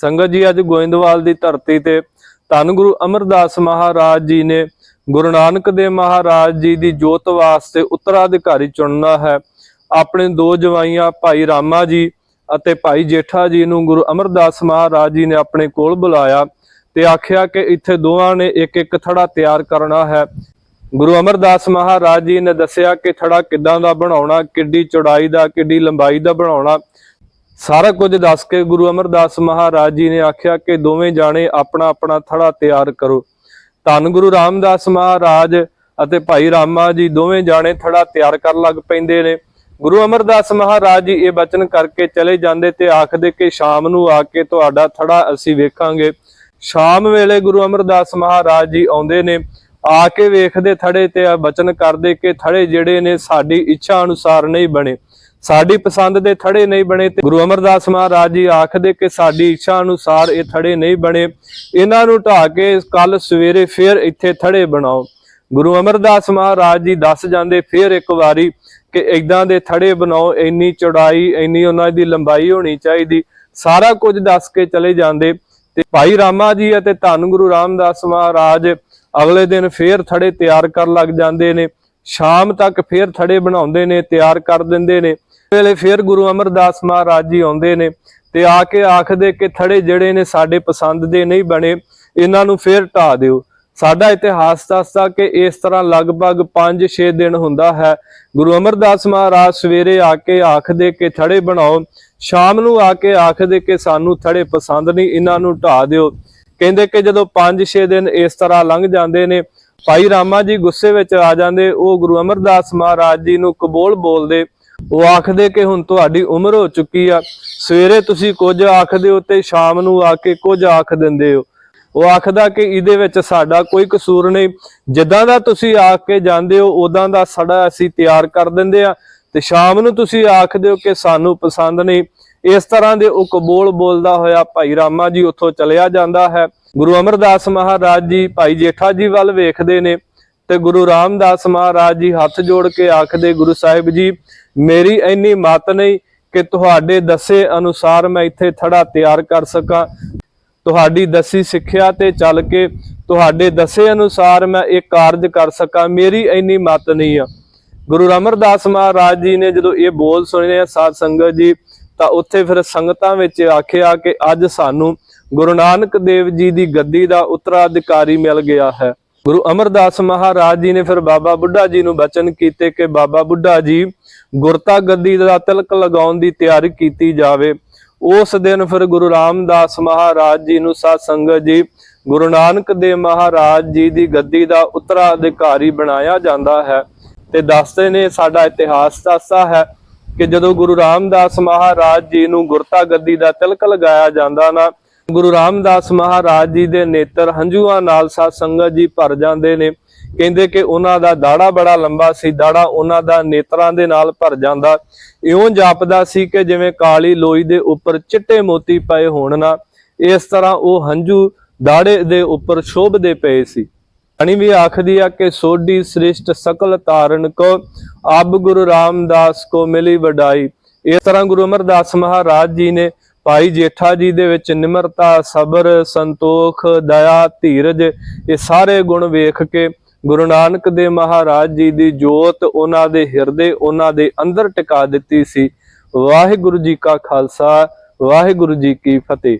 ਸੰਗਤ ਜੀ, ਅੱਜ ਗੋਇੰਦਵਾਲ ਦੀ ਧਰਤੀ ਤੇ ਧੰਨ ਗੁਰੂ ਅਮਰਦਾਸ ਮਹਾਰਾਜ ਜੀ ਨੇ ਗੁਰੂ ਨਾਨਕ ਦੇਵ ਮਹਾਰਾਜ ਜੀ ਦੀ ਜੋਤ ਵਾਸਤੇ ਉੱਤਰਾਧਿਕਾਰੀ ਚੁਣਨਾ ਹੈ। ਆਪਣੇ ਦੋ ਜਵਾਈਆਂ, ਭਾਈ ਰਾਮਾ ਜੀ ਅਤੇ ਭਾਈ ਜੇਠਾ ਜੀ ਨੂੰ ਗੁਰੂ ਅਮਰਦਾਸ ਮਹਾਰਾਜ ਜੀ ਨੇ ਆਪਣੇ ਕੋਲ ਬੁਲਾਇਆ ਤੇ ਆਖਿਆ ਕਿ ਇੱਥੇ ਦੋਵਾਂ ਨੇ ਇੱਕ ਇੱਕ ਥੜਾ ਤਿਆਰ ਕਰਨਾ ਹੈ। ਗੁਰੂ ਅਮਰਦਾਸ ਮਹਾਰਾਜ ਜੀ ਨੇ ਦੱਸਿਆ ਕਿ ਥੜਾ ਕਿੱਦਾਂ ਦਾ ਬਣਾਉਣਾ, ਕਿੱਡੀ ਚੌੜਾਈ ਦਾ, ਕਿੱਡੀ ਲੰਬਾਈ ਦਾ ਬਣਾਉਣਾ। ਸਾਰਾ ਕੁਝ ਦੱਸ ਕੇ ਗੁਰੂ ਅਮਰਦਾਸ ਮਹਾਰਾਜ ਜੀ ਨੇ ਆਖਿਆ ਕਿ ਦੋਵੇਂ ਜਾਣੇ ਆਪਣਾ ਆਪਣਾ ਥੜਾ ਤਿਆਰ ਕਰੋ। ਧੰਨ ਗੁਰੂ ਰਾਮਦਾਸ ਮਹਾਰਾਜ ਅਤੇ ਭਾਈ ਰਾਮਾ ਜੀ ਦੋਵੇਂ ਜਾਣੇ ਥੜਾ ਤਿਆਰ ਕਰਨ ਲੱਗ ਪੈਂਦੇ ਨੇ। ਗੁਰੂ ਅਮਰਦਾਸ ਮਹਾਰਾਜ ਜੀ ਇਹ ਬਚਨ ਕਰਕੇ ਚਲੇ ਜਾਂਦੇ ਤੇ ਆਖਦੇ ਕਿ ਸ਼ਾਮ ਨੂੰ ਆ ਕੇ ਤੁਹਾਡਾ ਥੜਾ ਅਸੀਂ ਵੇਖਾਂਗੇ। ਸ਼ਾਮ ਵੇਲੇ ਗੁਰੂ ਅਮਰਦਾਸ ਮਹਾਰਾਜ ਜੀ ਆਉਂਦੇ ਨੇ, ਆ ਕੇ ਵੇਖਦੇ ਥੜੇ ਤੇ ਆ ਬਚਨ ਕਰਦੇ ਕਿ ਥੜੇ ਜਿਹੜੇ ਨੇ ਸਾਡੀ ਇੱਛਾ ਅਨੁਸਾਰ ਨਹੀਂ ਬਣੇ। ਸਾਡੀ ਪਸੰਦ ਦੇ ਥੜੇ ਨਹੀਂ ਬਣੇ ਤੇ ਗੁਰੂ ਅਮਰਦਾਸ ਮਹਾਰਾਜ ਜੀ ਆਖਦੇ ਕਿ ਸਾਡੀ ਇੱਛਾ ਅਨੁਸਾਰ ਇਹ ਥੜੇ ਨਹੀਂ ਬਣੇ। ਇਹਨਾਂ ਨੂੰ ਢਾ ਕੇ ਕੱਲ ਸਵੇਰੇ ਫੇਰ ਇੱਥੇ ਥੜੇ ਬਣਾਓ। ਗੁਰੂ ਅਮਰਦਾਸ ਮਹਾਰਾਜ ਜੀ ਦੱਸ ਜਾਂਦੇ ਫੇਰ ਇੱਕ ਵਾਰੀ ਕਿ ਇਦਾਂ ਦੇ ਥੜੇ ਬਣਾਓ, ਇੰਨੀ ਚੌੜਾਈ, ਇੰਨੀ ਉਹਨਾਂ ਦੀ ਲੰਬਾਈ ਹੋਣੀ ਚਾਹੀਦੀ। ਸਾਰਾ ਕੁਝ ਦੱਸ ਕੇ ਚਲੇ ਜਾਂਦੇ। ਤੇ ਭਾਈ ਰਾਮਾ ਜੀ ਅਤੇ ਧੰਨ ਗੁਰੂ ਰਾਮਦਾਸ ਮਹਾਰਾਜ ਅਗਲੇ ਦਿਨ ਫੇਰ ਥੜੇ ਤਿਆਰ ਕਰਨ ਲੱਗ ਜਾਂਦੇ ਨੇ। ਸ਼ਾਮ ਤੱਕ ਫੇਰ ਥੜੇ ਬਣਾਉਂਦੇ ਨੇ, ਤਿਆਰ ਕਰ ਦਿੰਦੇ ਨੇ। ਵੇਲੇ ਫਿਰ ਗੁਰੂ ਅਮਰਦਾਸ ਮਹਾਰਾਜ ਜੀ ਆਉਂਦੇ ਨੇ ਤੇ ਆ ਕੇ ਆਖਦੇ ਕਿ ਥੜੇ ਜਿਹੜੇ ਨੇ ਸਾਡੇ ਪਸੰਦ ਦੇ ਨਹੀਂ ਬਣੇ, ਇਹਨਾਂ ਨੂੰ ਫਿਰ ਢਾ ਦਿਓ। ਸਾਡਾ ਇਤਿਹਾਸ ਦੱਸਦਾ ਕਿ ਇਸ ਤਰ੍ਹਾਂ ਲਗਭਗ 5-6 ਦਿਨ ਹੁੰਦਾ ਹੈ। ਗੁਰੂ ਅਮਰਦਾਸ ਮਹਾਰਾਜ ਸਵੇਰੇ ਆ ਕੇ ਆਖਦੇ ਕਿ ਥੜੇ ਬਣਾਓ, ਸ਼ਾਮ ਨੂੰ ਆ ਕੇ ਆਖਦੇ ਕਿ ਸਾਨੂੰ ਥੜੇ ਪਸੰਦ ਨਹੀਂ, ਇਹਨਾਂ ਨੂੰ ਢਾ ਦਿਓ। ਕਹਿੰਦੇ ਕਿ ਜਦੋਂ 5-6 ਦਿਨ ਇਸ ਤਰ੍ਹਾਂ ਲੰਘ ਜਾਂਦੇ ਨੇ, ਭਾਈ ਰਾਮਾ ਜੀ ਗੁੱਸੇ ਵਿੱਚ ਆ ਜਾਂਦੇ, ਉਹ ਗੁਰੂ ਅਮਰਦਾਸ ਮਹਾਰਾਜ ਜੀ ਨੂੰ ਕਬੋਲ ਬੋਲਦੇ ਉਹ ਆਖਦੇ ਕਿ ਹੁਣ ਤੁਹਾਡੀ ਉਮਰ ਹੋ ਚੁੱਕੀ ਆ। ਸਵੇਰੇ ਤੁਸੀਂ ਕੁਝ ਆਖਦੇ ਹੋ ਤੇ ਸ਼ਾਮ ਨੂੰ ਆ ਕੇ ਕੁਝ ਆਖ ਦਿੰਦੇ ਹੋ। ਉਹ ਆਖਦਾ ਕਿ ਇਹਦੇ ਵਿੱਚ ਸਾਡਾ ਕੋਈ ਕਸੂਰ ਨਹੀਂ। ਜਿੱਦਾਂ ਦਾ ਤੁਸੀਂ ਆ ਕੇ ਜਾਂਦੇ ਹੋ ਉਦਾਂ ਦਾ ਸੜਾ ਅਸੀਂ ਤਿਆਰ ਕਰ ਦਿੰਦੇ ਆ। ਤੇ ਸ਼ਾਮ ਨੂੰ ਤੁਸੀਂ ਆਖਦੇ ਹੋ ਕਿ ਸਾਨੂੰ ਪਸੰਦ ਨਹੀਂ। ਇਸ ਤਰ੍ਹਾਂ ਦੇ ਉਹ ਕਬੋਲ ਬੋਲਦਾ ਹੋਇਆ ਭਾਈ ਰਾਮਾ ਜੀ ਉੱਥੋਂ ਚਲਿਆ ਜਾਂਦਾ ਹੈ। ਗੁਰੂ ਅਮਰਦਾਸ ਮਹਾਰਾਜ ਜੀ, ਭਾਈ ਜੇਠਾ ਜੀ ਵੱਲ ਵੇਖਦੇ ਨੇ। ਤੇ ਗੁਰੂ ਰਾਮਦਾਸ ਮਹਾਰਾਜ ਜੀ ਹੱਥ ਜੋੜ ਕੇ ਆਖਦੇ ਗੁਰੂ ਸਾਹਿਬ ਜੀ, ਮੇਰੀ ਇੰਨੀ ਮਤ ਨਹੀਂ ਕਿ ਤੁਹਾਡੇ ਦੱਸੇ ਅਨੁਸਾਰ ਮੈਂ ਇੱਥੇ ਥੜਾ ਤਿਆਰ ਕਰ ਸਕਾਂ। ਤੁਹਾਡੀ ਦੱਸੀ ਸਿੱਖਿਆ ਤੇ ਚੱਲ ਕੇ ਤੁਹਾਡੇ ਦੱਸੇ ਅਨੁਸਾਰ ਮੈਂ ਇਹ ਕਾਰਜ ਕਰ ਸਕਾਂ, ਮੇਰੀ ਇੰਨੀ ਮਤ ਨਹੀਂ ਆ। ਗੁਰੂ ਅਮਰਦਾਸ ਮਹਾਰਾਜ ਜੀ ਨੇ ਜਦੋਂ ਇਹ ਬੋਲ ਸੁਣੇ ਸਾਧ ਸੰਗਤ ਜੀ, ਤਾਂ ਉੱਥੇ ਫਿਰ ਸੰਗਤਾਂ ਵਿੱਚ ਆਖਿਆ ਕਿ ਅੱਜ ਸਾਨੂੰ ਗੁਰੂ ਨਾਨਕ ਦੇਵ ਜੀ ਦੀ ਗੱਦੀ ਦਾ ਉੱਤਰਾਧਿਕਾਰੀ ਮਿਲ ਗਿਆ ਹੈ। ਗੁਰੂ ਅਮਰਦਾਸ ਮਹਾਰਾਜ ਜੀ ਨੇ ਫਿਰ ਬਾਬਾ ਬੁੱਢਾ ਜੀ ਨੂੰ ਬਚਨ ਕੀਤੇ ਕਿ ਬਾਬਾ ਬੁੱਢਾ ਜੀ ਗੁਰਤਾ ਗੱਦੀ ਦਾ ਤਿਲਕ ਲਗਾਉਣ ਦੀ ਤਿਆਰੀ ਕੀਤੀ ਜਾਵੇ। ਉਸ ਦਿਨ ਫਿਰ ਗੁਰੂ ਰਾਮਦਾਸ ਮਹਾਰਾਜ ਜੀ ਨੂੰ ਸਾਧ ਸੰਗਤ ਜੀ, ਗੁਰੂ ਨਾਨਕ ਦੇਵ ਮਹਾਰਾਜ ਜੀ ਦੀ ਗੱਦੀ ਦਾ ਉੱਤਰਾਧਿਕਾਰੀ ਬਣਾਇਆ ਜਾਂਦਾ ਹੈ ਤੇ ਦੱਸਦੇ ਨੇ ਸਾਡਾ ਇਤਿਹਾਸ ਦੱਸਦਾ ਹੈ ਕਿ ਜਦੋਂ ਗੁਰੂ ਰਾਮਦਾਸ ਮਹਾਰਾਜ ਜੀ ਨੂੰ ਗੁਰਤਾ ਗੱਦੀ ਦਾ ਤਿਲਕ ਲਗਾਇਆ ਜਾਂਦਾ ਨਾ ਗੁਰੂ ਰਾਮਦਾਸ ਮਹਾਰਾਜ ਜੀ ਦੇ ਨੇਤਰ ਹੰਝੂਆਂ ਨਾਲ ਸਾਧ ਸੰਗਤ ਜੀ ਭਰ ਜਾਂਦੇ ਨੇ। ਕਹਿੰਦੇ ਕਿ ਉਹਨਾਂ ਦਾ ਦਾੜਾ ਬੜਾ ਲੰਬਾ ਸੀ, ਦਾੜਾ ਉਹਨਾਂ ਦਾ ਨੇਤਰਾਂ ਦੇ ਨਾਲ ਭਰ ਜਾਂਦਾ। ਇਉਂ ਜਾਪਦਾ ਸੀ ਕਿ ਜਿਵੇਂ ਕਾਲੀ ਲੋਈ ਦੇ ਉੱਪਰ ਚਿੱਟੇ ਮੋਤੀ ਪਏ ਹੋਣ ਨਾ, ਇਸ ਤਰ੍ਹਾਂ ਉਹ ਹੰਝੂ ਦਾੜੇ ਦੇ ਉੱਪਰ ਸ਼ੋਭਦੇ ਪਏ ਸੀ। ਅਣੀ ਵੀ ਆਖਦੀ ਆ ਕਿ ਸੋਢੀ ਸ੍ਰਿਸ਼ਟ ਸਕਲ ਤਾਰਨ ਕੋ ਅਬ ਗੁਰੂ ਰਾਮਦਾਸ ਕੋ ਮਿਲੀ ਵਡਾਈ। ਇਸ ਤਰ੍ਹਾਂ ਗੁਰੂ ਅਮਰਦਾਸ ਮਹਾਰਾਜ ਜੀ ਨੇ ਭਾਈ ਜੇਠਾ ਜੀ ਦੇ ਵਿੱਚ ਨਿਮਰਤਾ, ਸਬਰ, ਸੰਤੋਖ, ਦਇਆ, ਧੀਰਜ, ਇਹ ਸਾਰੇ ਗੁਣ ਵੇਖ ਕੇ ਗੁਰੂ ਨਾਨਕ ਦੇ ਮਹਾਰਾਜ ਜੀ ਦੀ ਜੋਤ ਉਹਨਾਂ ਦੇ ਹਿਰਦੇ, ਉਹਨਾਂ ਦੇ ਅੰਦਰ ਟਿਕਾ ਦਿੱਤੀ ਸੀ। ਵਾਹਿਗੁਰੂ ਜੀ ਕਾ ਖਾਲਸਾ, ਵਾਹਿਗੁਰੂ ਜੀ ਕੀ ਫਤਿਹ।